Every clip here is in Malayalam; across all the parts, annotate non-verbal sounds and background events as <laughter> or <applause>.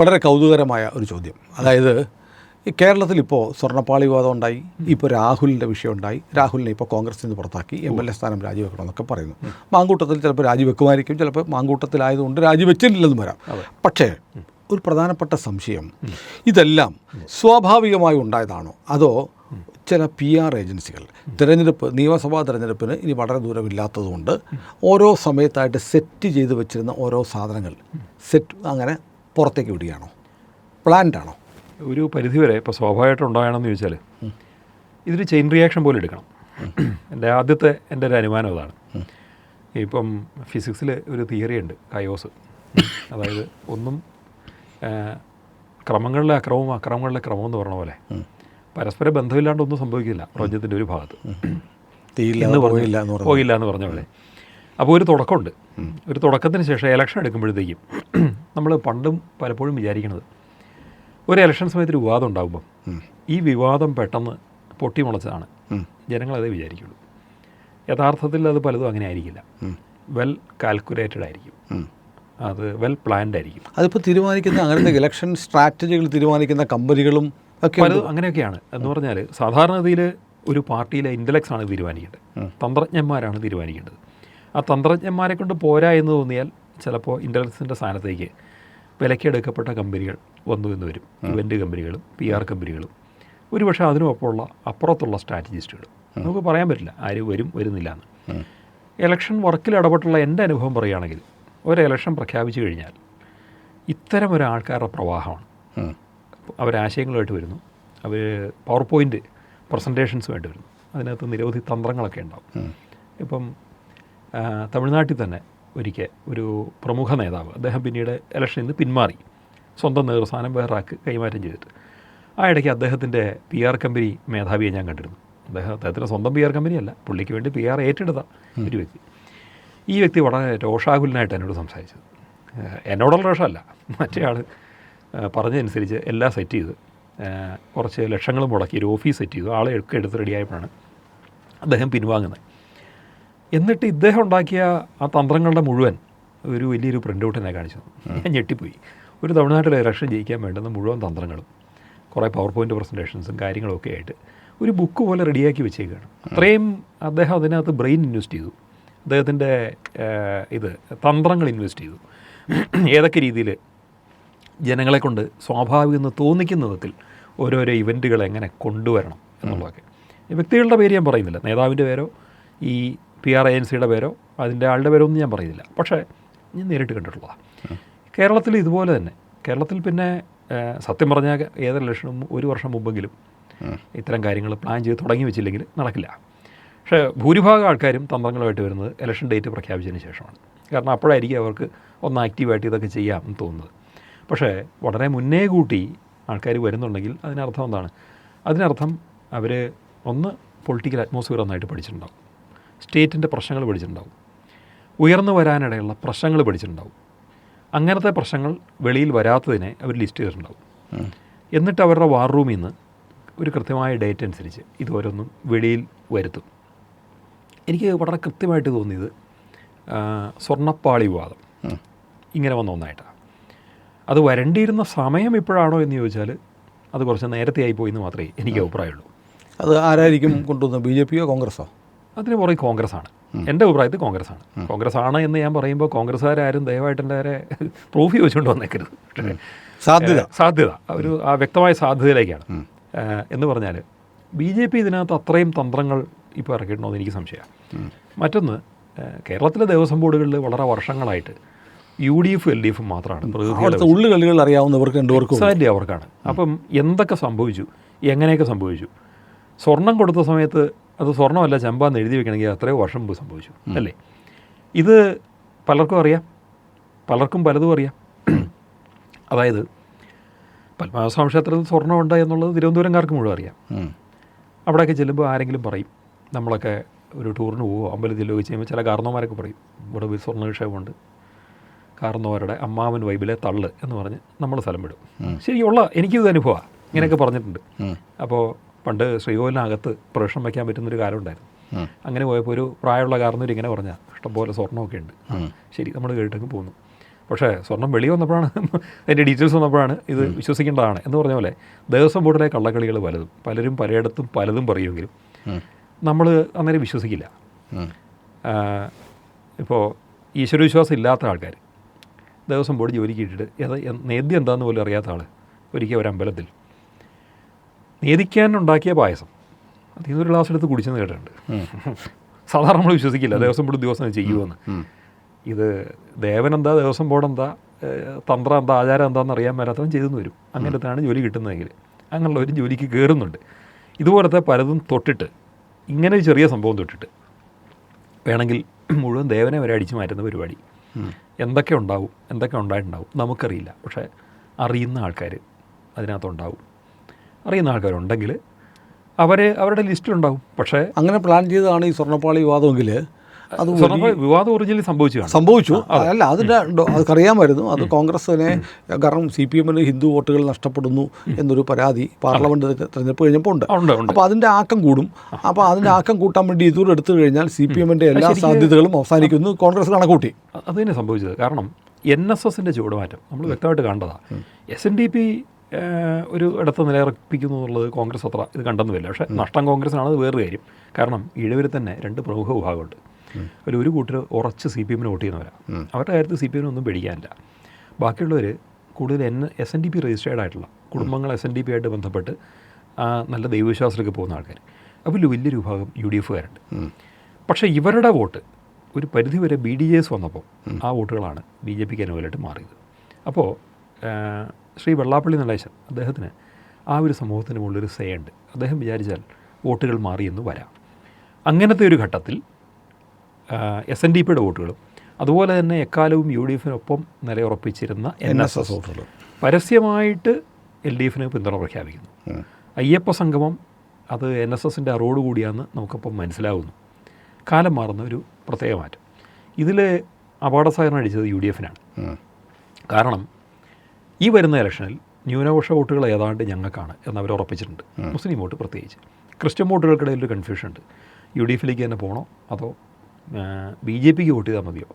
വളരെ കൗതുകരമായ ഒരു ചോദ്യം. അതായത് ഈ കേരളത്തിൽ ഇപ്പോൾ സ്വർണപ്പാളി വിവാദം ഉണ്ടായി ഇപ്പോൾ രാഹുലിന്റെ വിഷയം ഉണ്ടായി രാഹുലിനെ ഇപ്പോൾ കോൺഗ്രസിൽ നിന്ന് പുറത്താക്കി എം എൽ എ സ്ഥാനം രാജിവെക്കണമെന്നൊക്കെ പറയുന്നു. മാങ്കൂട്ടത്തിൽ ചിലപ്പോൾ രാജിവെക്കുമായിരിക്കും ചിലപ്പോൾ മാങ്കൂട്ടത്തിലായതുകൊണ്ട് രാജിവെച്ചിട്ടില്ലെന്നും വരാം. പക്ഷേ ഒരു പ്രധാനപ്പെട്ട സംശയം ഇതെല്ലാം സ്വാഭാവികമായി ഉണ്ടായതാണോ? അതോ ചില പി ആർ ഏജൻസികൾ തിരഞ്ഞെടുപ്പ് നിയമസഭാ തിരഞ്ഞെടുപ്പിന് ഇനി വളരെ ദൂരമില്ലാത്തതുകൊണ്ട് ഓരോ സമയത്തായിട്ട് സെറ്റ് ചെയ്ത് വെച്ചിരുന്ന ഓരോ സാധനങ്ങൾ സെറ്റ് അങ്ങനെ പുറത്തേക്ക് വിടുകയാണോ? പ്ലാന്റ് ആണോ ഒരു പരിധിവരെ ഇപ്പോൾ സ്വാഭാവികമായിട്ട് ഉണ്ടാകണമെന്ന് ചോദിച്ചാൽ ഇതൊരു ചെയിൻ റിയാക്ഷൻ പോലെ എടുക്കണം. എന്റെ ആദ്യത്തെ എന്റെ ഒരു അനുമാനം അതാണ്. ഇപ്പം ഫിസിക്സിൽ ഒരു തിയറി ഉണ്ട് കയോസ്. അതായത് ഒന്നും ക്രമങ്ങളിലെ അക്രമവും അക്രമങ്ങളിലെ ക്രമം എന്ന് പറഞ്ഞ പോലെ പരസ്പര ബന്ധമില്ലാണ്ട് ഒന്നും സംഭവിക്കില്ല പ്രപഞ്ചത്തിന്റെ ഒരു ഭാഗത്ത്. തീയില്ല പോയില്ല എന്ന് പറഞ്ഞ പോലെ. അപ്പോൾ ഒരു തുടക്കമുണ്ട്. ഒരു തുടക്കത്തിന് ശേഷം ഇലക്ഷൻ എടുക്കുമ്പോഴത്തേക്കും <clears throat> നമ്മൾ പണ്ടും പലപ്പോഴും വിചാരിക്കുന്നത് ഒരു ഇലക്ഷൻ സമയത്ത് ഒരു വിവാദം ഉണ്ടാകുമ്പം ഈ വിവാദം പെട്ടെന്ന് പൊട്ടിമുളച്ചതാണ്. ജനങ്ങളതേ വിചാരിക്കുള്ളൂ. യഥാർത്ഥത്തിൽ അത് പലതും അങ്ങനെ ആയിരിക്കില്ല. വെൽ കാൽക്കുലേറ്റഡ് ആയിരിക്കും. അത് വെൽ പ്ലാൻഡ് ആയിരിക്കും. അതിപ്പോൾ തീരുമാനിക്കുന്ന അങ്ങനത്തെ ഇലക്ഷൻ സ്ട്രാറ്റജികൾ തീരുമാനിക്കുന്ന കമ്പനികളും ഒക്കെ പലതും അങ്ങനെയൊക്കെയാണ്. എന്ന് പറഞ്ഞാൽ സാധാരണഗതിയിൽ ഒരു പാർട്ടിയിലെ ഇന്റലക്ട്സ് ആണ് തീരുമാനിക്കേണ്ടത്. തന്ത്രജ്ഞന്മാരാണ് തീരുമാനിക്കേണ്ടത്. ആ തന്ത്രജ്ഞന്മാരെ കൊണ്ട് പോരാ എന്ന് തോന്നിയാൽ ചിലപ്പോൾ ഇന്റലിജൻസിന്റെ സ്ഥാനത്തേക്ക് വിലക്കെടുക്കപ്പെട്ട കമ്പനികൾ വന്നു എന്ന് വരും. ഇവന്റ് കമ്പനികളും പി ആർ കമ്പനികളും. ഒരുപക്ഷെ അതിനുമൊപ്പമുള്ള അപ്പുറത്തുള്ള സ്ട്രാറ്റജിസ്റ്റുകൾ നമുക്ക് പറയാൻ പറ്റില്ല ആര് വരും വരുന്നില്ല എന്ന്. ഇലക്ഷൻ വർക്കിൽ ഇടപെട്ടുള്ള എന്റെ അനുഭവം പറയുകയാണെങ്കിൽ ഒരു ഇലക്ഷൻ പ്രഖ്യാപിച്ചു കഴിഞ്ഞാൽ ഇത്തരം ഒരു ആൾക്കാരുടെ പ്രവാഹമാണ്. അവരാശയങ്ങളായിട്ട് അവരാശയങ്ങളുമായിട്ട് വരുന്നു. അവർ പവർ പോയിന്റ് പ്രസന്റേഷൻസുമായിട്ട് വരുന്നു. അതിനകത്ത് നിരവധി തന്ത്രങ്ങളൊക്കെ ഉണ്ടാവും. ഇപ്പം തമിഴ്നാട്ടിൽ തന്നെ ഒരിക്കൽ ഒരു പ്രമുഖ നേതാവ് അദ്ദേഹം പിന്നീട് ഇലക്ഷനിൽ നിന്ന് പിന്മാറി. സ്വന്തം നേതൃസ്ഥാനം വേറൊരാൾക്ക് കൈമാറ്റം ചെയ്തിട്ട്. ആ ഇടയ്ക്ക് അദ്ദേഹത്തിന്റെ പി ആർ കമ്പനി മേധാവിയെ ഞാൻ കണ്ടിരുന്നു. അദ്ദേഹം അദ്ദേഹത്തിന്റെ സ്വന്തം പി ആർ കമ്പനിയല്ല പുള്ളിക്ക് വേണ്ടി പി ആർ ഏറ്റെടുത്ത ഒരു വ്യക്തി. ഈ വ്യക്തി വളരെ രോഷാകുലനായിട്ട് എന്നോട് സംസാരിച്ചത്. എന്നോടുള്ള രോഷമല്ല മറ്റേ ആൾ പറഞ്ഞതനുസരിച്ച് എല്ലാം സെറ്റ് ചെയ്ത്. കുറച്ച് ലക്ഷങ്ങൾ മുടക്കി ഒരു ഓഫീസ് സെറ്റ് ചെയ്തു. ആളെ ഒക്കെ എടുത്ത് റെഡിയായപ്പോഴാണ് അദ്ദേഹം പിൻവാങ്ങുന്നത്. എന്നിട്ട് ഇദ്ദേഹം ഉണ്ടാക്കിയ ആ തന്ത്രങ്ങളുടെ മുഴുവൻ ഒരു വലിയൊരു പ്രിന്റ് ഔട്ട് എന്നെ കാണിച്ചു ഞാൻ ഞെട്ടിപ്പോയി. ഒരു തമിഴ്നാട്ടിലെ ഇലക്ഷൻ ജയിക്കാൻ വേണ്ടുന്ന മുഴുവൻ തന്ത്രങ്ങളും കുറേ പവർ പോയിന്റ് പ്രസന്റേഷൻസും കാര്യങ്ങളൊക്കെ ആയിട്ട് ഒരു ബുക്ക് പോലെ റെഡിയാക്കി വെച്ചേക്കാണ്. അത്രയും അദ്ദേഹം അതിനകത്ത് ബ്രെയിൻ ഇൻവെസ്റ്റ് ചെയ്തു. അദ്ദേഹത്തിന്റെ ഇത് തന്ത്രങ്ങൾ ഇൻവെസ്റ്റ് ചെയ്തു. ഏതൊക്കെ രീതിയിൽ ജനങ്ങളെ കൊണ്ട് സ്വാഭാവികമെന്ന് തോന്നിക്കുന്ന വിധത്തിൽ ഓരോരോ ഇവന്റുകൾ എങ്ങനെ കൊണ്ടുവരണം എന്നുള്ളതൊക്കെ. വ്യക്തികളുടെ പേര് ഞാൻ പറയുന്നില്ല. നേതാവിന്റെ പേരോ ഈ പി ആർ ഏജൻസിയുടെ പേരോ അതിന്റെ ആളുടെ പേരോ ഒന്നും ഞാൻ പറയുന്നില്ല. പക്ഷേ ഞാൻ നേരിട്ട് കണ്ടിട്ടുള്ളതാണ് കേരളത്തിൽ ഇതുപോലെ തന്നെ. കേരളത്തിൽ പിന്നെ സത്യം പറഞ്ഞാൽ ഏതൊരു ലക്ഷണം ഒരു വർഷം മുമ്പെങ്കിലും ഇത്തരം കാര്യങ്ങൾ പ്ലാൻ ചെയ്ത് തുടങ്ങി വെച്ചില്ലെങ്കിൽ നടക്കില്ല. പക്ഷേ ഭൂരിഭാഗം ആൾക്കാരും തന്ത്രങ്ങളുമായിട്ട് വരുന്നത് ഇലക്ഷൻ ഡേറ്റ് പ്രഖ്യാപിച്ചതിന് ശേഷമാണ്. കാരണം അപ്പോഴായിരിക്കും അവർക്ക് ഒന്ന് ആക്റ്റീവായിട്ട് ഇതൊക്കെ ചെയ്യാം എന്ന് തോന്നുന്നത്. പക്ഷേ വളരെ മുന്നേ കൂട്ടി ആൾക്കാർ വരുന്നുണ്ടെങ്കിൽ അതിനർത്ഥം എന്താണ്? അതിനർത്ഥം അവർ ഒന്ന് പൊളിറ്റിക്കൽ അറ്റ്മോസ്ഫിയർ ഒന്നായിട്ട് പഠിച്ചിട്ടുണ്ടാവും. സ്റ്റേറ്റിന്റെ പ്രശ്നങ്ങൾ പഠിച്ചിട്ടുണ്ടാവും. ഉയർന്നു വരാനിടയുള്ള പ്രശ്നങ്ങൾ പഠിച്ചിട്ടുണ്ടാവും. അങ്ങനത്തെ പ്രശ്നങ്ങൾ വെളിയിൽ വരാത്തതിനെ അവർ ലിസ്റ്റ് ചെയ്തിട്ടുണ്ടാവും. എന്നിട്ട് അവരുടെ വാർ റൂമിൽ നിന്ന് ഒരു കൃത്യമായ ഡേറ്റ് അനുസരിച്ച് ഇതുവരൊന്നും വെളിയിൽ വരുത്തും. എനിക്ക് വളരെ കൃത്യമായിട്ട് തോന്നിയത് സ്വർണപ്പാളി വിവാദം. ഇങ്ങനെ വന്ന ഒന്നായിട്ടാണ്. അത് വരണ്ടിയിരുന്ന സമയം ഇപ്പോഴാണോ എന്ന് ചോദിച്ചാൽ അത് കുറച്ച് നേരത്തെ ആയിപ്പോയി എന്ന് മാത്രമേ എനിക്ക് അഭിപ്രായമുള്ളൂ. അത് ആരായിരിക്കും കൊണ്ടുവന്നത്? ബി ജെ പിയോ കോൺഗ്രസോ? അതിന് പുറകെ കോൺഗ്രസ് ആണ് എന്റെ അഭിപ്രായത്തിൽ കോൺഗ്രസ് ആണ് കോൺഗ്രസ് ആണ് എന്ന് ഞാൻ പറയുമ്പോൾ കോൺഗ്രസ്സുകാരും ദയവായിട്ട് എന്റെ വരെ പ്രൂഫ് ചോദിച്ചുകൊണ്ട് വന്നേക്കരുത്. സാധ്യത. സാധ്യത. ഒരു ആ വ്യക്തമായ സാധ്യതയിലേക്കാണ്. എന്ന് പറഞ്ഞാൽ ബി ജെ പി ഇതിനകത്ത് അത്രയും തന്ത്രങ്ങൾ ഇപ്പോൾ ഇറക്കിയിട്ടുണ്ടോ എന്ന് എനിക്ക് സംശയമാണ്. മറ്റൊന്ന് കേരളത്തിലെ ദേവസ്വം ബോർഡുകളിൽ വളരെ വർഷങ്ങളായിട്ട് U D F L D എഫും മാത്രമാണ് ഉള്ളുകളികൾ അറിയാവുന്നവർക്ക് എക്സാക്ട്ലി അവർക്കാണ്. അപ്പം എന്തൊക്കെ സംഭവിച്ചു? എങ്ങനെയൊക്കെ സംഭവിച്ചു? സ്വർണം കൊടുത്ത സമയത്ത് അത് സ്വർണമല്ല ചെമ്പാന്ന് എഴുതി വെക്കണമെങ്കിൽ അത്രയോ വർഷം മുമ്പ് സംഭവിച്ചു അല്ലേ? ഇത് പലർക്കും അറിയാം പലർക്കും പലതും അറിയാം. <clears throat> അതായത് പത്മനാഭസ്വാമി ക്ഷേത്രത്തിൽ സ്വർണമുണ്ട് എന്നുള്ളത് തിരുവനന്തപുരംകാർക്ക് മുഴുവൻ അറിയാം. അവിടെയൊക്കെ ചെല്ലുമ്പോൾ ആരെങ്കിലും പറയും നമ്മളൊക്കെ ഒരു ടൂറിന് പോകുമോ അമ്പലത്തിൽ ഒക്കെ ചെയ്യുമ്പോൾ ചില കാരണവന്മാരൊക്കെ പറയും ഇവിടെ ഒരു സ്വർണ നിക്ഷേപമുണ്ട് കാരണവരുടെ അമ്മാവൻ വൈബിലെ തള്ള് എന്ന് പറഞ്ഞ് നമ്മൾ സ്ഥലം വിടും. ശരിയുള്ള എനിക്കിത് അനുഭവമാണ്. ഇങ്ങനെയൊക്കെ പറഞ്ഞിട്ടുണ്ട്. അപ്പോൾ പണ്ട് ശ്രീകോവിലിനകത്ത് പ്രവേശനം വയ്ക്കാൻ പറ്റുന്നൊരു കാലം ഉണ്ടായിരുന്നു അങ്ങനെ പോയപ്പോൾ ഒരു പ്രായമുള്ള കാരണവർ ഇങ്ങനെ പറഞ്ഞാൽ ഇഷ്ടംപോലെ സ്വർണമൊക്കെ ഉണ്ട് ശരി നമ്മൾ കേട്ടങ്ങ് പോകുന്നു പക്ഷേ സ്വർണം വെളി വന്നപ്പോഴാണ് അതിന്റെ ഡീറ്റെയിൽസ് വന്നപ്പോഴാണ് ഇത് വിശ്വസിക്കേണ്ടതാണ് എന്ന് പറഞ്ഞ പോലെ ദേവസ്വം ബോർഡിലെ കള്ളക്കളികൾ പലതും പലരും പലയിടത്തും പലതും പറയുമെങ്കിലും നമ്മൾ അന്നേരം വിശ്വസിക്കില്ല. ഇപ്പോൾ ഈശ്വരവിശ്വാസം ഇല്ലാത്ത ആൾക്കാർ ദേവസ്വം ബോർഡ് ജോലിക്ക് ഇട്ടിട്ട് നേദ്യം എന്താണെന്ന് പോലും അറിയാത്ത ആൾ ഒരിക്കൽ ഒരു അമ്പലത്തിൽ നേദിക്കാൻ ഉണ്ടാക്കിയ പായസം. അതിൽ നിന്നൊരു ഗ്ലാസ് എടുത്ത് കുടിച്ചെന്ന് കേട്ടിട്ടുണ്ട്. സാധാരണ നമ്മൾ വിശ്വസിക്കില്ല. ദേവസ്വം ബോർഡ് ദിവസം ചെയ്യുമെന്ന് ഇത് ദേവൻ എന്താ ദേവസ്വം ബോർഡ് എന്താ തന്ത്രം എന്താ ആചാരം എന്താണെന്ന് അറിയാൻ മേലാത്തവൻ ചെയ്തെന്ന് വരും. അങ്ങനത്തെയാണ് ജോലി കിട്ടുന്നതെങ്കിൽ. അങ്ങനെയുള്ളവരും ജോലിക്ക് കയറുന്നുണ്ട് ഇതുപോലത്തെ പലതും തൊട്ടിട്ട് ഇങ്ങനെ ഒരു ചെറിയ സംഭവം തൊട്ടിട്ട് വേണമെങ്കിൽ മുഴുവൻ ദേവനെ വരെ അടിച്ചു മാറ്റുന്ന പരിപാടി. എന്തൊക്കെ ഉണ്ടാവും എന്തൊക്കെ ഉണ്ടായിട്ടുണ്ടാവും നമുക്കറിയില്ല. പക്ഷേ അറിയുന്ന ആൾക്കാർ അതിനകത്തുണ്ടാവും. അറിയുന്ന ആൾക്കാരുണ്ടെങ്കിൽ അവർ അവരുടെ ലിസ്റ്റിലുണ്ടാവും. പക്ഷേ അങ്ങനെ പ്ലാൻ ചെയ്തതാണ് ഈ സ്വർണപ്പാളി വിവാദമെങ്കിൽ അത് വിവാദം ഒറിജിനലി സംഭവിച്ചതാണ്. സംഭവിച്ചു. അല്ല അതിന്റെ അതറിയാമായിരുന്നു അത് കോൺഗ്രസിനെ കാരണം സി പി എമ്മിന് ഹിന്ദു വോട്ടുകൾ നഷ്ടപ്പെടുന്നു എന്നൊരു പരാതി പാർലമെന്റ് തെരഞ്ഞെടുപ്പ് കഴിഞ്ഞപ്പോൾ ഉണ്ട്. അപ്പോൾ അതിന്റെ ആക്കം കൂടും. അപ്പോൾ അതിന്റെ ആക്കം കൂട്ടാൻ വേണ്ടി ഇതുകൂടെ എടുത്തു കഴിഞ്ഞാൽ സി പി എമ്മിന്റെ എല്ലാ സാധ്യതകളും അവസാനിക്കുന്നു കോൺഗ്രസ് കണക്കൂട്ടി. അത് തന്നെ സംഭവിച്ചത്. കാരണം എൻ എസ് എസിന്റെ ചുവടുമാറ്റം നമ്മൾ വ്യക്തമായിട്ട് കണ്ടതാണ് എസ് എൻ ഡി പി ഒരു ഇടത്ത് നിലയിറപ്പിക്കുന്നു എന്നുള്ളത് കോൺഗ്രസ് അത്ര ഇത് കണ്ടെന്ന് കണ്ടെന്നുമില്ല പക്ഷേ നഷ്ടം കോൺഗ്രസിനാണ് അത് വേറൊരു കാര്യം. കാരണം ഈഴവരിൽ തന്നെ രണ്ട് പ്രമുഖ വിഭാഗമുണ്ട്. ഒരു ഒരു കൂട്ടർ ഉറച്ച് സി പി എമ്മിന് വോട്ട് ചെയ്യുന്നവരാണ് അവരുടെ കാര്യത്തിൽ സി പി എമ്മിനൊന്നും പേടിക്കാനില്ല. ബാക്കിയുള്ളവർ കൂടുതൽ N S N D P registered ആയിട്ടുള്ള കുടുംബങ്ങൾ എസ് എൻ ഡി പി ആയിട്ട് ബന്ധപ്പെട്ട് നല്ല ദൈവവിശ്വാസത്തിലേക്ക് പോകുന്ന ആൾക്കാർ അതിൽ വലിയൊരു വിഭാഗം യു ഡി എഫുകാരുണ്ട്. പക്ഷേ ഇവരുടെ വോട്ട് ഒരു പരിധിവരെ ബി ഡി എസ് വന്നപ്പോൾ ആ വോട്ടുകളാണ് ബി ജെ പിക്ക് അനുകൂലമായിട്ട് മാറിയത്. അപ്പോൾ ശ്രീ വെള്ളാപ്പള്ളി നടേശൻ അദ്ദേഹത്തിന് ആ ഒരു സമൂഹത്തിന് മുകളിലൊരു സേ ഉണ്ട് അദ്ദേഹം വിചാരിച്ചാൽ വോട്ടുകൾ മാറിയെന്ന് വരാം. അങ്ങനത്തെ ഒരു ഘട്ടത്തിൽ എസ് എൻ ഡി പിയുടെ വോട്ടുകളും അതുപോലെ തന്നെ എക്കാലവും യു ഡി എഫിനൊപ്പം നിലയുറപ്പിച്ചിരുന്ന എൻ എസ് എസ് വോട്ടുകൾ പരസ്യമായിട്ട് എൽ ഡി എഫിന് പിന്തുണ പ്രഖ്യാപിക്കുന്നു. അയ്യപ്പ സംഗമം അത് എൻ എസ് എസിന്റെ അറോഡ് കൂടിയാണെന്ന് നമുക്കിപ്പം മനസ്സിലാവുന്നു. കാലം മാറുന്ന ഒരു പ്രത്യേക മാറ്റം. ഇതിൽ അപകടസാധനം അടിച്ചത് യു ഡി എഫിനാണ്. കാരണം ഈ വരുന്ന ഇലക്ഷനിൽ ന്യൂനപക്ഷ വോട്ടുകൾ ഏതാണ്ട് ഞങ്ങൾക്കാണ് എന്ന് അവർ ഉറപ്പിച്ചിട്ടുണ്ട് മുസ്ലിം വോട്ട് പ്രത്യേകിച്ച്. ക്രിസ്ത്യൻ വോട്ടുകൾക്കിടയിൽ ഒരു കൺഫ്യൂഷൻ ഉണ്ട് യു ഡി എഫിലേക്ക് തന്നെ പോകണോ? അതോ ബി ജെ പിക്ക് വോട്ട് ചെയ്താൽ മതിയോ?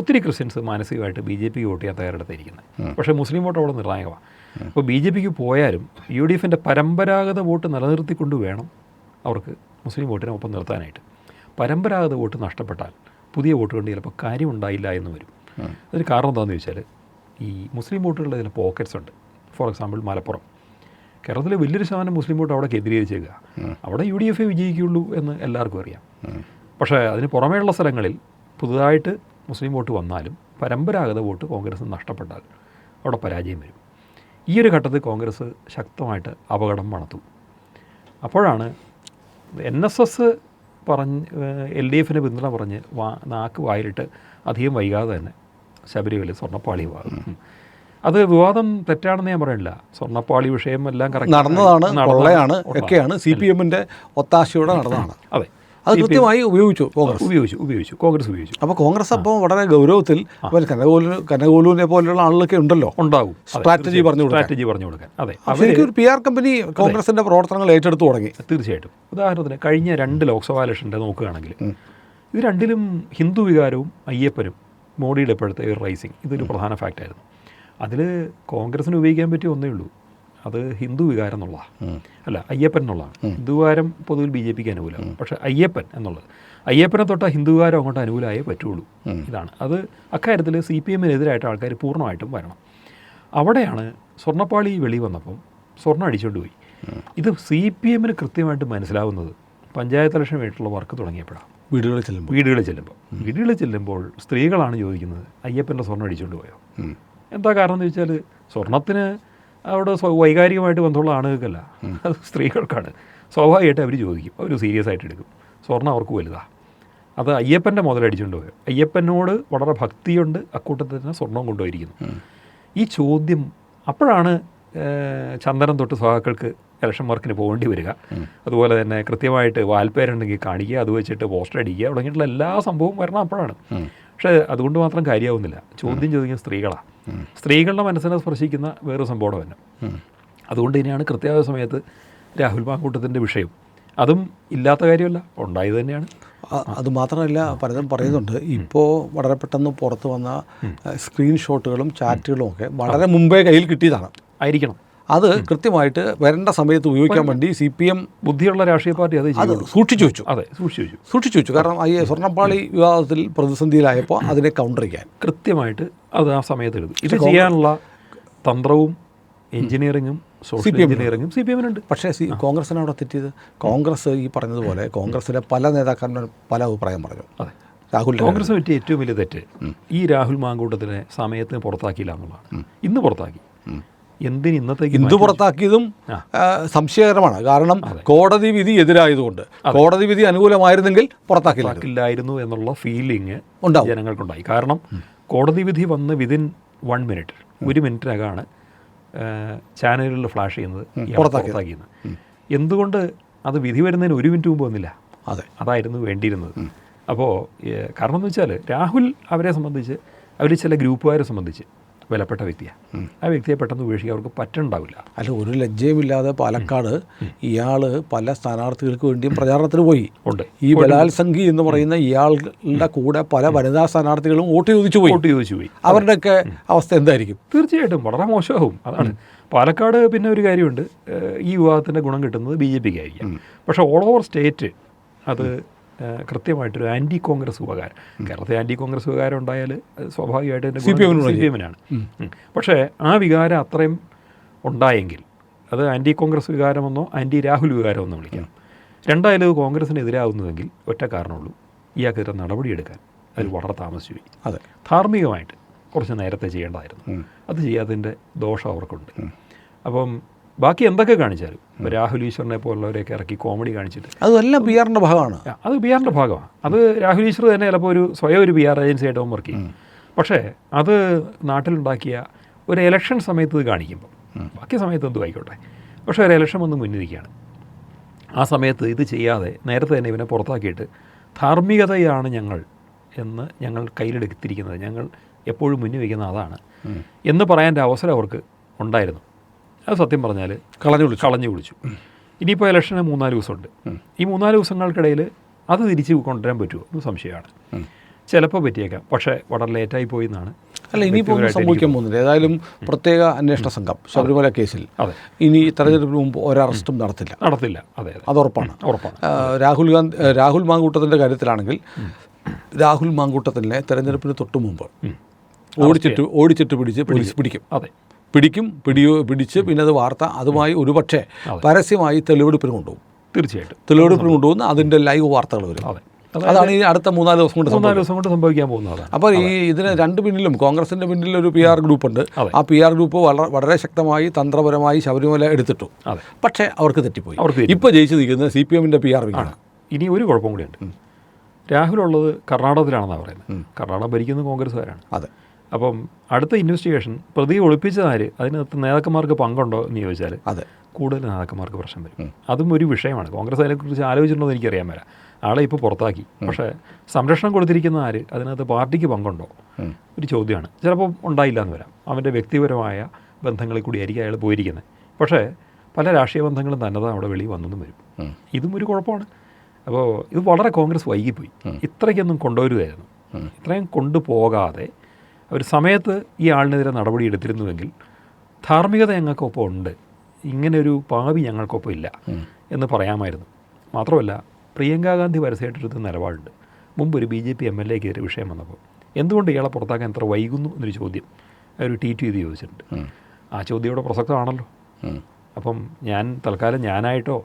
ഒത്തിരി ക്രിസ്ത്യൻസ് മാനസികമായിട്ട് ബി ജെ പിക്ക് വോട്ട് ചെയ്യാൻ തയ്യാറെടുത്തിരിക്കുന്നത് പക്ഷേ മുസ്ലിം വോട്ട് അവിടെ നിർണായകമാണ്. അപ്പോൾ ബി ജെ പിക്ക് പോയാലും യു ഡി എഫിന്റെ പരമ്പരാഗത വോട്ട് നിലനിർത്തിക്കൊണ്ട് വേണം അവർക്ക് മുസ്ലിം വോട്ടിനെ ഒപ്പം നിർത്താനായിട്ട്. പരമ്പരാഗത വോട്ട് നഷ്ടപ്പെട്ടാൽ പുതിയ വോട്ട് കൊണ്ട് ചിലപ്പോൾ കാര്യമുണ്ടായില്ല എന്ന് വരും. അതിന് കാരണം എന്താണെന്ന് ചോദിച്ചാൽ ഈ മുസ്ലിം വോട്ടുകളുടെ ചില പോക്കറ്റ്സ് ഉണ്ട്. For example Malappuram. കേരളത്തിലെ വലിയൊരു ശതമാനം മുസ്ലിം വോട്ട് അവിടെ കേന്ദ്രീകരിച്ചേക്കുക. അവിടെ യു ഡി എഫ് വിജയിക്കുള്ളൂ എന്ന് എല്ലാവർക്കും അറിയാം. പക്ഷേ അതിന് പുറമേയുള്ള സ്ഥലങ്ങളിൽ പുതുതായിട്ട് മുസ്ലിം വോട്ട് വന്നാലും പരമ്പരാഗത വോട്ട് കോൺഗ്രസ് നഷ്ടപ്പെട്ടാൽ അവിടെ പരാജയം വരും. ഈ ഒരു ഘട്ടത്തിൽ കോൺഗ്രസ് ശക്തമായിട്ട് അപകടം മണത്തു അപ്പോഴാണ് എൻ എസ് എസ് പറഞ്ഞ് എൽ ഡി എഫിന് പിന്തുണ പറഞ്ഞ് വാ നാക്ക് വായിലിട്ട് അധികം വൈകാതെ തന്നെ ശബരിമല സ്വർണപ്പാളി വിവാദം അത് വിവാദം തെറ്റാണെന്ന് ഞാൻ പറയില്ല സ്വർണപ്പാളി വിഷയം എല്ലാം കറക്റ്റ് നടന്നതാണ്. കൊള്ളയാണ് ഒക്കെയാണ്. സി പി എമ്മിന്റെ ഒത്താശയോടെ നടന്നതാണ്. അതെ. അത് കൃത്യമായി ഉപയോഗിച്ചു കോൺഗ്രസ്. ഉപയോഗിച്ചു ഉപയോഗിച്ചു. കോൺഗ്രസ് ഉപയോഗിച്ചു. അപ്പോൾ കോൺഗ്രസ് അപ്പോൾ വളരെ ഗൗരവത്തിൽ കനകോലു കനകോലുവിനെ പോലെയുള്ള ആളുകളൊക്കെ ഉണ്ടല്ലോ. ഉണ്ടാകും. സ്ട്രാറ്റജി പറഞ്ഞു. സ്ട്രാറ്റജി പറഞ്ഞു കൊടുക്കാൻ. അതെ. അവർക്ക് ഒരു പി ആർ കമ്പനി കോൺഗ്രസിന്റെ പ്രവർത്തനങ്ങൾ ഏറ്റെടുത്ത് തുടങ്ങി. തീർച്ചയായിട്ടും. ഉദാഹരണത്തിന് കഴിഞ്ഞ രണ്ട് ലോക്സഭാ ഇലക്ഷന്റെ നോക്കുകയാണെങ്കിൽ ഇത് രണ്ടിലും ഹിന്ദു വികാരവും അയ്യപ്പനും മോഡിയുടെ ഇപ്പോഴത്തെ ഒരു റൈസിങ് ഇതൊരു പ്രധാന ഫാക്റ്റായിരുന്നു അതിൽ കോൺഗ്രസ്സിന് ഉപയോഗിക്കാൻ പറ്റിയ ഒന്നേ ഉള്ളൂ. അത് ഹിന്ദു വികാരം എന്നുള്ളതാണ് അല്ല അയ്യപ്പൻ എന്നുള്ളതാണ് ഹിന്ദു വികാരം പൊതുവിൽ ബി ജെ പിക്ക് അനുകൂലമാണ് പക്ഷേ അയ്യപ്പൻ എന്നുള്ളത്. അയ്യപ്പനെ തൊട്ട ഹിന്ദു വികാരം അങ്ങോട്ട് അനുകൂലമായേ പറ്റുള്ളൂ. ഇതാണ്. അത് അക്കാര്യത്തിൽ സി പി എമ്മിനെതിരായിട്ട് ആൾക്കാർ പൂർണമായിട്ടും വരണം. അവിടെയാണ് സ്വർണപ്പാളി വെളി വന്നപ്പം സ്വർണം അടിച്ചുകൊണ്ട് പോയി. ഇത് സി പി എമ്മിന് കൃത്യമായിട്ട് മനസ്സിലാവുന്നത് പഞ്ചായത്ത് ഇലക്ഷൻ വേണ്ടിയിട്ടുള്ള വർക്ക് തുടങ്ങിയപ്പോഴാണ്. വീടുകളിൽ ചെല്ലുമ്പോൾ. വീടുകളിൽ ചെല്ലുമ്പോൾ. വീടുകളിൽ ചെല്ലുമ്പോൾ സ്ത്രീകളാണ് ചോദിക്കുന്നത് അയ്യപ്പന്റെ സ്വർണം അടിച്ചുകൊണ്ട് പോയോ? എന്താ കാരണം എന്ന് വെച്ചാൽ സ്വർണത്തിന് അവിടെ വൈകാരികമായിട്ട് ബന്ധമുള്ള ആണുങ്ങൾക്കല്ല. അത് സ്ത്രീകൾക്കാണ്. സ്വാഭാവികമായിട്ട് അവർ ചോദിക്കും. അവർ സീരിയസ് ആയിട്ട് എടുക്കും. സ്വർണം അവർക്ക് വലുതാണ് അത് അയ്യപ്പന്റെ മുതലടിച്ചുകൊണ്ട് പോയോ? അയ്യപ്പനോട് വളരെ ഭക്തിയുണ്ട് അക്കൂട്ടത്തിൽ തന്നെ സ്വർണം കൊണ്ടുപോയിരിക്കുന്നു ഈ ചോദ്യം അപ്പോഴാണ് ചന്ദനം തൊട്ട് സഹാക്കൾക്ക് ഇലക്ഷൻ വർക്കിന് പോകേണ്ടി വരിക. അതുപോലെ തന്നെ കൃത്യമായിട്ട് വാൽപ്പേരുണ്ടെങ്കിൽ കാണിക്കുക അത് വെച്ചിട്ട് പോസ്റ്റർ അടിക്കുക തുടങ്ങിയിട്ടുള്ള എല്ലാ സംഭവവും വരണം അപ്പോഴാണ്. പക്ഷേ അതുകൊണ്ട് മാത്രം കാര്യമാവുന്നില്ല. ചോദ്യം ചോദിക്കുന്ന സ്ത്രീകളാണ് സ്ത്രീകളുടെ മനസ്സിനെ സ്പർശിക്കുന്ന വേറെ സംഭവം തന്നെ അതുകൊണ്ട് തന്നെയാണ് കൃത്യമായ സമയത്ത് രാഹുൽ മാങ്കൂട്ടത്തിന്റെ വിഷയം. അതും ഇല്ലാത്ത കാര്യമല്ല ഉണ്ടായത് തന്നെയാണ്. അത് മാത്രമല്ല പലതും പറയുന്നുണ്ട് ഇപ്പോൾ വളരെ പെട്ടെന്ന് പുറത്ത് വന്ന സ്ക്രീൻഷോട്ടുകളും ചാറ്റുകളും ഒക്കെ വളരെ മുമ്പേ കയ്യിൽ കിട്ടിയതാണ്. ആയിരിക്കണം. അത് കൃത്യമായിട്ട് വരേണ്ട സമയത്ത് ഉപയോഗിക്കാൻ വേണ്ടി സി പി എം ബുദ്ധിയുള്ള രാഷ്ട്രീയ പാർട്ടി അത് അത് ചെയ്യും സൂക്ഷിച്ചു വെച്ചു. അതെ സൂക്ഷിച്ചു വെച്ചു. സൂക്ഷിച്ചു വെച്ചു. കാരണം ഈ സ്വർണപ്പാളി വിവാദത്തിൽ പ്രതിസന്ധിയിലായപ്പോൾ അതിനെ കൗണ്ടർ ചെയ്യാൻ. കൃത്യമായിട്ട് അത് ആ സമയത്ത് എഴുതും. ഇത് ചെയ്യാനുള്ള തന്ത്രവും എഞ്ചിനീയറിങ്ങും പി എഞ്ചിനീയറിങ്ങും സി പി എമ്മിനുണ്ട്. പക്ഷേ സി കോൺഗ്രസിന് അവിടെ തെറ്റിയത് കോൺഗ്രസ് ഈ പറഞ്ഞതുപോലെ കോൺഗ്രസിലെ പല നേതാക്കന്മാരും പല അഭിപ്രായം പറഞ്ഞു. അതെ. രാഹുൽ കോൺഗ്രസ് പറ്റിയ ഏറ്റവും വലിയ തെറ്റ് ഈ രാഹുൽ മാങ്കൂട്ടത്തിനെ സമയത്തിന് പുറത്താക്കിയില്ല എന്നുള്ളതാണ്. ഇന്ന് പുറത്താക്കി. എന്തിന് ഇന്നത്തെ ഹിന്ദു പുറത്താക്കിയതും സംശയകരമാണ്. കാരണം കോടതി വിധി എതിരായതുകൊണ്ട് കോടതി വിധി അനുകൂലമായിരുന്നെങ്കിൽ പുറത്താക്കില്ല പുറത്താക്കില്ലായിരുന്നു എന്നുള്ള ഫീലിംഗ് ഉണ്ടാവും. ജനങ്ങൾക്കുണ്ടായി. കാരണം കോടതി വിധി വന്ന് വിതിൻ വൺ മിനിറ്റ് ഒരു മിനിറ്റിനകമാണ് ചാനലുകളിൽ ഫ്ലാഷ് ചെയ്യുന്നത്. പുറത്താക്കിയത്. എന്തുകൊണ്ട് അത് വിധി വരുന്നതിന് ഒരു മിനിറ്റ് മുമ്പ് വന്നില്ല? അതെ. അതായിരുന്നു വേണ്ടിയിരുന്നത്. അപ്പോൾ കാരണം എന്ന് വെച്ചാൽ രാഹുൽ അവരെ സംബന്ധിച്ച് അവർ ചില ഗ്രൂപ്പുകാരെ സംബന്ധിച്ച് വിലപ്പെട്ട വ്യക്തിയാണ് ആ വ്യക്തിയെ പെട്ടെന്ന് ഉപേക്ഷിക്കാൻ അവർക്ക് പറ്റുന്നുണ്ടാവില്ല. അല്ല ഒരു ലജ്ജയുമില്ലാതെ പാലക്കാട് ഇയാൾ പല സ്ഥാനാർത്ഥികൾക്ക് വേണ്ടിയും പ്രചാരണത്തിന് പോയി. ഉണ്ട്. ഈ ബലാത്സംഗി എന്ന് പറയുന്ന ഇയാളുടെ കൂടെ പല വനിതാ സ്ഥാനാർത്ഥികളും വോട്ട് ചോദിച്ചു പോയി. വോട്ട് ചോദിച്ചു പോയി. അവരുടെയൊക്കെ അവസ്ഥ എന്തായിരിക്കും? തീർച്ചയായിട്ടും വളരെ മോശമാവും അതാണ്. പാലക്കാട് പിന്നെ ഒരു കാര്യമുണ്ട്. ഈ വിവാഹത്തിന്റെ ഗുണം കിട്ടുന്നത് ബി ജെ പിക്കായിരിക്കും. പക്ഷേ ഓൾ ഓവർ സ്റ്റേറ്റ് അത് കൃത്യമായിട്ടൊരു ആന്റി കോൺഗ്രസ് ഉപകാരം കേരളത്തിൽ ആന്റി കോൺഗ്രസ് ഉപകാരം ഉണ്ടായാൽ സ്വാഭാവികമായിട്ട് സി പി എമ്മിനാണ് പക്ഷേ ആ വികാരം അത്രയും ഉണ്ടായെങ്കിൽ അത് ആന്റി കോൺഗ്രസ് വികാരമെന്നോ ആന്റി രാഹുൽ വികാരമെന്നോ വിളിക്കാം. രണ്ടായാലും ഇത് കോൺഗ്രസിന് എതിരാകുന്നുവെങ്കിൽ ഒറ്റ കാരണമുള്ളൂ. ഇയാൾക്കെതിരെ നടപടിയെടുക്കാൻ. അതിൽ വളരെ താമസിച്ചു പോയി അതെ. ധാർമ്മികമായിട്ട് കുറച്ച് നേരത്തെ ചെയ്യേണ്ടതായിരുന്നു. അത് ചെയ്യാത്തതിന്റെ ദോഷം അവർക്കുണ്ട്. അപ്പം ബാക്കി എന്തൊക്കെ കാണിച്ചാലും. ഇപ്പോൾ രാഹുൽ ഈശ്വറിനെ പോലുള്ളവരെയൊക്കെ ഇറക്കി കോമഡി കാണിച്ചിട്ട്. അതെല്ലാം പി ആറിന്റെ ഭാഗമാണ്. അത് ബി ആറിന്റെ ഭാഗമാണ്. അത് രാഹുൽ ഈശ്വർ തന്നെ ചിലപ്പോൾ ഒരു സ്വയം ഒരു ബി ആർ ഏജൻസി ആയിട്ട് വർക്ക് ചെയ്യും. പക്ഷേ അത് നാട്ടിലുണ്ടാക്കിയ ഒരു ഇലക്ഷൻ സമയത്ത് ഇത് കാണിക്കുമ്പോൾ ബാക്കി സമയത്ത് എന്തും ആയിക്കോട്ടെ. പക്ഷേ ഒരു ഇലക്ഷൻ വന്ന് മുന്നിരിക്കുകയാണ്. ആ സമയത്ത് ഇത് ചെയ്യാതെ നേരത്തെ തന്നെ ഇവനെ പുറത്താക്കിയിട്ട് ധാർമ്മികതയാണ് ഞങ്ങൾ എന്ന് ഞങ്ങൾ കയ്യിലെടുത്തിരിക്കുന്നത്. ഞങ്ങൾ എപ്പോഴും മുന്നിൽ വയ്ക്കുന്ന അതാണ് എന്ന് പറയാന്റെ അവസരം അവർക്ക് ഉണ്ടായിരുന്നു. അത് സത്യം പറഞ്ഞാൽ കളഞ്ഞു വിളിച്ചു കളഞ്ഞു വിളിച്ചു ഇനിയിപ്പോൾ ഇലക്ഷന് മൂന്നാൽ ദിവസമുണ്ട്. ഈ മൂന്നാൽ ദിവസങ്ങൾക്കിടയിൽ അത് തിരിച്ച് കൊണ്ടുവരാൻ പറ്റുമോ? എന്ന് സംശയമാണ്. ചിലപ്പോൾ പറ്റിയേക്കാം. പക്ഷേ വളരെ ലേറ്റായി പോയി എന്നാണ് അല്ല ഇനിയിപ്പോൾ സംഭവിക്കാൻ പോകുന്നില്ല. ഏതായാലും പ്രത്യേക അന്വേഷണ സംഘം ശബരിമല കേസിൽ. ഇനി തെരഞ്ഞെടുപ്പിന് മുമ്പ് ഒരറസ്റ്റും നടത്തില്ല. നടത്തില്ല. അതെ അതെ. ഉറപ്പാണ്. ഉറപ്പാണ് രാഹുൽ ഗാന്ധി രാഹുൽ മാങ്കൂട്ടത്തിന്റെ കാര്യത്തിലാണെങ്കിൽ രാഹുൽ മാങ്കൂട്ടത്തിനെ തെരഞ്ഞെടുപ്പിന് തൊട്ട് മുമ്പ് ഓടിച്ചിട്ട് ഓടിച്ചിട്ട് പിടിച്ച് പിടിക്കും. അതെ. പിടിക്കും പിടിയോ പിടിച്ച് പിന്നെ അത് വാർത്ത അതുമായി ഒരുപക്ഷെ പരസ്യമായി തെളിവെടുപ്പിന് കൊണ്ടുപോകും. തീർച്ചയായിട്ടും. തെളിവെടുപ്പിന് കൊണ്ടുപോകുന്ന അതിന്റെ ലൈവ് വാർത്തകൾ വരും. അതാണ് ഈ അടുത്ത മൂന്നാൽ ദിവസം കൊണ്ട് മൂന്നാൽ ദിവസം കൊണ്ട് സംഭവിക്കാൻ പോകുന്നത് അപ്പോൾ ഈ ഇതിന് രണ്ട് പിന്നിലും കോൺഗ്രസിന്റെ പിന്നിൽ ഒരു പി ആർ ഗ്രൂപ്പ് ഉണ്ട്. ആ പി ആർ ഗ്രൂപ്പ് വളരെ വളരെ ശക്തമായി തന്ത്രപരമായി ശബരിമല എടുത്തിട്ടു. പക്ഷേ അവർക്ക് തെറ്റിപ്പോയി. അവർക്ക്. ഇപ്പോൾ ജയിച്ചു നിൽക്കുന്നത് സി പി എമ്മിന്റെ പി ആർ ആണ്. ഇനി ഒരു കുഴപ്പം കൂടിയുണ്ട് രാഹുൽ ഉള്ളത് കർണാടകത്തിലാണെന്നാണ് പറയുന്നത്. കർണാടക ഭരിക്കുന്നത് കോൺഗ്രസ്സുകാരാണ്. അതെ. അപ്പം അടുത്ത ഇൻവെസ്റ്റിഗേഷൻ പ്രതി ഒളിപ്പിച്ചതാര് അതിനകത്ത് നേതാക്കന്മാർക്ക് പങ്കുണ്ടോ എന്ന് ചോദിച്ചാൽ അതെ. കൂടുതൽ നേതാക്കന്മാർക്ക് പ്രശ്നം വരും. അതും ഒരു വിഷയമാണ്. കോൺഗ്രസ് അതിനെക്കുറിച്ച് ആലോചിച്ചിട്ടുണ്ടോ എന്ന് എനിക്കറിയാൻ വരാം ആളെ ഇപ്പോൾ പുറത്താക്കി. പക്ഷേ സംരക്ഷണം കൊടുത്തിരിക്കുന്ന ആര്? അതിനകത്ത് പാർട്ടിക്ക് പങ്കുണ്ടോ? ഒരു ചോദ്യമാണ്. ചിലപ്പോൾ ഉണ്ടായില്ല എന്ന് വരാം. അവന്റെ വ്യക്തിപരമായ ബന്ധങ്ങളിൽ കൂടി ആയിരിക്കും അയാൾ പോയിരിക്കുന്നത്. പക്ഷേ പല രാഷ്ട്രീയ ബന്ധങ്ങളും തന്നതാണ് അവിടെ വെളിയിൽ വന്നെന്നും വരും. ഇതും ഒരു കുഴപ്പമാണ്. അപ്പോൾ ഇത് വളരെ കോൺഗ്രസ് വൈകിപ്പോയി. ഇത്രയ്ക്കൊന്നും കൊണ്ടുവരുമായിരുന്നു ഇത്രയും കൊണ്ടുപോകാതെ ഒരു സമയത്ത് ഈ ആളിനെതിരെ നടപടി എടുത്തിരുന്നുവെങ്കിൽ ധാർമ്മികത ഞങ്ങൾക്കൊപ്പം ഉണ്ട്. ഇങ്ങനെ ഒരു പാവി ഞങ്ങൾക്കൊപ്പം ഇല്ല എന്ന് പറയാമായിരുന്നു. മാത്രമല്ല പ്രിയങ്കാ ഗാന്ധി വരസേട്ടെടുത്ത നിലപാടുണ്ട്. മുമ്പ് ഒരു B J P M L എക്കെതിരെ വിഷയം വന്നപ്പോൾ. എന്തുകൊണ്ട് ഇയാളെ പുറത്താക്കാൻ എത്ര വൈകുന്നു എന്നൊരു ചോദ്യം ഒരു ട്വീറ്റ് ചെയ്ത് ചോദിച്ചിട്ടുണ്ട് ആ ചോദ്യം ഇവിടെ പ്രസക്തമാണല്ലോ. അപ്പം ഞാൻ തൽക്കാലം ഞാനായിട്ടോ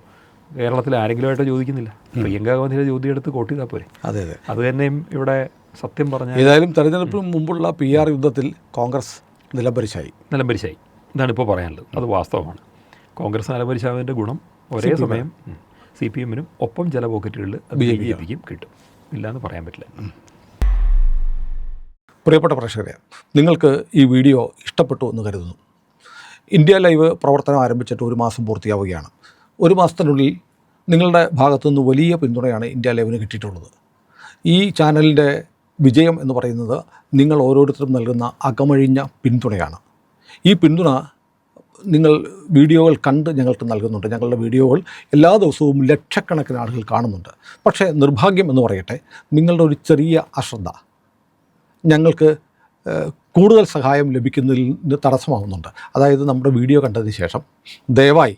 കേരളത്തിൽ ആരെങ്കിലുമായിട്ടോ ചോദിക്കുന്നില്ല. പ്രിയങ്കാ ഗാന്ധിയുടെ ചോദ്യം എടുത്ത് കോട്ട് ചെയ്താൽ പോരെ. അതെ അതെ. അത് തന്നെയും ഇവിടെ സത്യം പറഞ്ഞാൽ ഏതായാലും തെരഞ്ഞെടുപ്പിന് മുമ്പുള്ള പി ആർ യുദ്ധത്തിൽ കോൺഗ്രസ് നിലംപരിശായി നിലംപരിശായി ഇതാണ് ഇപ്പോൾ പറയാനുള്ളത്. അത് വാസ്തവമാണ്. കോൺഗ്രസ് നിലംപരിശാവിന്റെ ഗുണം ഒരേ സമയം സി പി എമ്മിനും ഒപ്പം ചില പോക്കറ്റുകളിൽ ബി ജെ പിക്കും കിട്ടും. ഇല്ലയെന്ന് പറയാൻ പറ്റില്ല. പ്രിയപ്പെട്ട പ്രേക്ഷകരെ നിങ്ങൾക്ക് ഈ വീഡിയോ ഇഷ്ടപ്പെട്ടു എന്ന് കരുതുന്നു. ഇന്ത്യ ലൈവ് പ്രവർത്തനം ആരംഭിച്ചിട്ട് ഒരു മാസം പൂർത്തിയാവുകയാണ്. ഒരു മാസത്തിനുള്ളിൽ നിങ്ങളുടെ ഭാഗത്തുനിന്ന് വലിയ പിന്തുണയാണ് ഇന്ത്യ ലൈവിന് കിട്ടിയിട്ടുള്ളത്. ഈ ചാനലിന്റെ വിജയം എന്ന് പറയുന്നത് നിങ്ങൾ ഓരോരുത്തരും നൽകുന്ന അകമഴിഞ്ഞ പിന്തുണയാണ്. ഈ പിന്തുണ നിങ്ങൾ വീഡിയോകൾ കണ്ട് ഞങ്ങൾക്ക് നൽകുന്നുണ്ട്. ഞങ്ങളുടെ വീഡിയോകൾ എല്ലാ ദിവസവും ലക്ഷക്കണക്കിന് ആളുകൾ കാണുന്നുണ്ട്. പക്ഷേ നിർഭാഗ്യം എന്ന് പറയട്ടെ നിങ്ങളുടെ ഒരു ചെറിയ അശ്രദ്ധ ഞങ്ങൾക്ക് കൂടുതൽ സഹായം ലഭിക്കുന്നതിൽ തടസ്സമാവുന്നുണ്ട്. അതായത് നമ്മുടെ വീഡിയോ കണ്ടതിന് ശേഷം ദയവായി